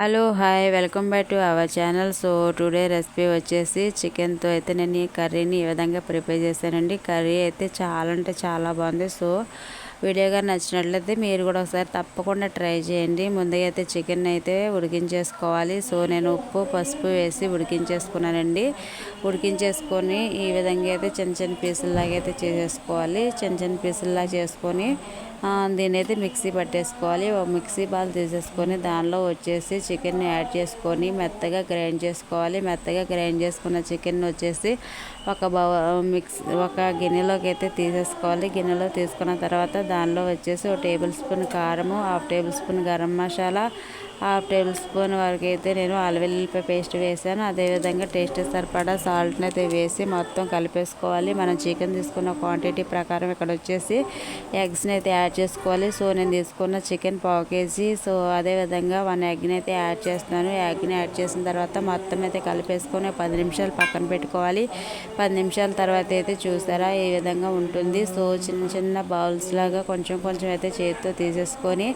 Hello hi welcome back to our channel. So today recipe వచ్చేసి చికెన్తో అయితే నేను ఈ కర్రీని ఈ విధంగా ప్రిపేర్ చేశానండి. కర్రీ అయితే చాలా అంటే చాలా బాగుంది. సో వీడియోగా నచ్చినట్లయితే మీరు కూడా ఒకసారి తప్పకుండా ట్రై చేయండి. ముందుగా అయితే చికెన్ అయితే ఉడికించేసుకోవాలి. సో నేను ఉప్పు పసుపు వేసి ఉడికించేసుకున్నానండి. ఉడికించేసుకొని ఈ విధంగా అయితే చిన్న చిన్న పీసుల్లాగా అయితే చేసేసుకోవాలి. చిన్న చిన్న పీసుల్లా చేసుకొని దీని అయితే మిక్సీ పట్టేసుకోవాలి. మిక్సీ బాల్ తీసేసుకొని దానిలో వచ్చేసి చికెన్ని యాడ్ చేసుకొని మెత్తగా గ్రైండ్ చేసుకోవాలి. మెత్తగా గ్రైండ్ చేసుకున్న చికెన్ వచ్చేసి ఒక బౌ మిక్స్ ఒక గిన్నెలోకి అయితే తీసేసుకోవాలి. గిన్నెలో తీసుకున్న తర్వాత దానిలో వచ్చేసి ఒక టేబుల్ స్పూన్ కారము half table spoon garam masala half table spoon వరకు అయితే నేను అల్వెల్లిపాయ పేస్ట్ వేసాను. అదేవిధంగా టేస్ట్ సరిపడా సాల్ట్ని అయితే వేసి మొత్తం కలిపేసుకోవాలి. మనం చికెన్ తీసుకున్న క్వాంటిటీ ప్రకారం ఇక్కడ వచ్చేసి ఎగ్స్ని అయితే యాడ్ చేసుకోవాలి. సో నేను తీసుకున్న చికెన్ పావు కేజీ. సో అదేవిధంగా వన్ ఎగ్ని అయితే యాడ్ చేస్తున్నాను. ఎగ్ని యాడ్ చేసిన తర్వాత మొత్తం అయితే కలిపేసుకొని పది నిమిషాలు పక్కన పెట్టుకోవాలి. పది నిమిషాల తర్వాత అయితే చూసారా ఈ విధంగా ఉంటుంది. సో చిన్న చిన్న బౌల్స్ లాగా కొంచెం కొంచెం అయితే చేతితో తీసేసుకొని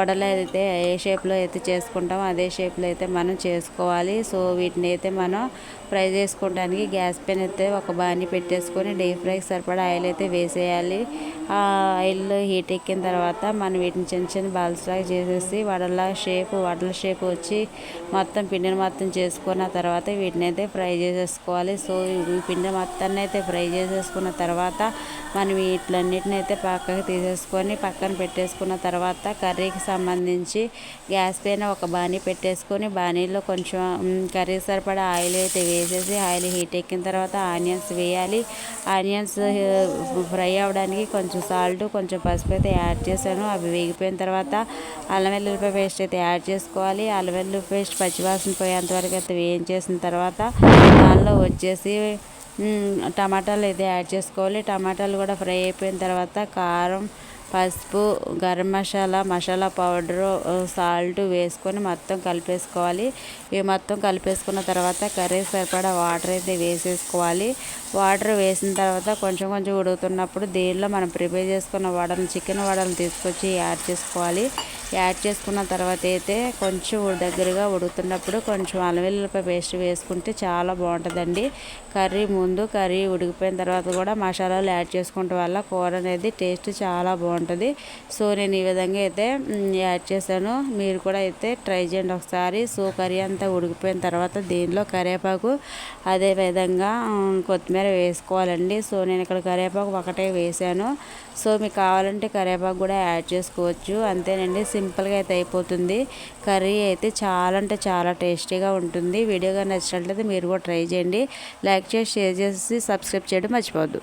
వడలు అయితే ఏ షేప్లో అయితే చేసుకుంటామో అదే షేప్లో అయితే మనం చేసుకోవాలి. సో వీటిని అయితే మనం ఫ్రై చేసుకోవడానికి గ్యాస్ పెన్ అయితే ఒక బాణీ పెట్టేసుకొని డీప్ ఫ్రైకి సరిపడా ఆయిల్ అయితే వేసేయాలి. ఆయిల్ హీట్ ఎక్కిన తర్వాత మనం వీటిని చిన్న చిన్న బాల్స్ లాగా చేసేసి వడల షేప్ వడల షేప్ వచ్చి మొత్తం పిండిని మొత్తం చేసుకున్న తర్వాత వీటిని అయితే ఫ్రై చేసేసుకోవాలి. సో ఈ పిండి మొత్తాన్ని అయితే ఫ్రై చేసేసుకున్న తర్వాత మనం వీటిలన్నిటిని అయితే పక్కకు తీసేసుకొని పక్కన పెట్టేసుకున్న తర్వాత కర్రీకి సంబంధించి గ్యాస్ పైన ఒక బాణీ పెట్టేసుకొని బాణీలో కొంచెం కర్రీ సరిపడా ఆయిల్ అయితే వేసేసి ఆయిల్ హీట్ ఎక్కిన తర్వాత ఆనియన్స్ వేయాలి. ఆనియన్స్ ఫ్రై అవ్వడానికి కొంచెం సాల్ట్ కొంచెం పసుపు అయితే యాడ్ చేశాను. అవి వేగిపోయిన తర్వాత అల్లం వెల్లుల్లిపాయ పేస్ట్ అయితే యాడ్ చేసుకోవాలి. అల్లం వెల్లుల్లి పేస్ట్ పచ్చివాసన పోయేంతవరకు అయితే వేయించేసిన తర్వాత దానిలో వచ్చేసి టమాటాలు అయితే యాడ్ చేసుకోవాలి. టమాటాలు కూడా ఫ్రై అయిపోయిన తర్వాత కారం పసుపు గరం మసాలా మసాలా పౌడరు సాల్ట్ వేసుకొని మొత్తం కలిపేసుకోవాలి. ఇవి మొత్తం కలిపేసుకున్న తర్వాత కర్రీ సరిపడా వాటర్ అయితే వేసేసుకోవాలి. వాటర్ వేసిన తర్వాత కొంచెం కొంచెం ఉడుకుతున్నప్పుడు దీనిలో మనం ప్రిపేర్ చేసుకున్న వడలు చికెన్ వడలు తీసుకొచ్చి యాడ్ చేసుకోవాలి. యాడ్ చేసుకున్న తర్వాత అయితే కొంచెం దగ్గరగా ఉడుకుతున్నప్పుడు కొంచెం అలవెల్లిపాయ పేస్ట్ వేసుకుంటే చాలా బాగుంటుందండి. కర్రీ ముందు కర్రీ ఉడికిపోయిన తర్వాత కూడా మసాలాలు యాడ్ చేసుకుంటే వల్ల కూర అనేది టేస్ట్ చాలా బాగుంటుంది. సో నేను ఈ విధంగా అయితే యాడ్ చేశాను. మీరు కూడా అయితే ట్రై చేయండి ఒకసారి. సో కర్రీ అంతా ఉడికిపోయిన తర్వాత దీనిలో కరివేపాకు అదే విధంగా కొత్తిమీర వేసుకోవాలండి. సో నేను ఇక్కడ కరివేపాకు ఒకటే వేసాను సో మీకు కావాలంటే కరివేపాకు కూడా యాడ్ చేసుకోవచ్చు. అంతేనండి. సింపుల్గా అయితే అయిపోతుంది. కర్రీ అయితే చాలా అంటే చాలా టేస్టీగా ఉంటుంది. వీడియోగా నచ్చినట్లయితే మీరు కూడా ట్రై చేయండి. లైక్ చేసి షేర్ చేసి సబ్స్క్రైబ్ చేయడం మర్చిపోవద్దు.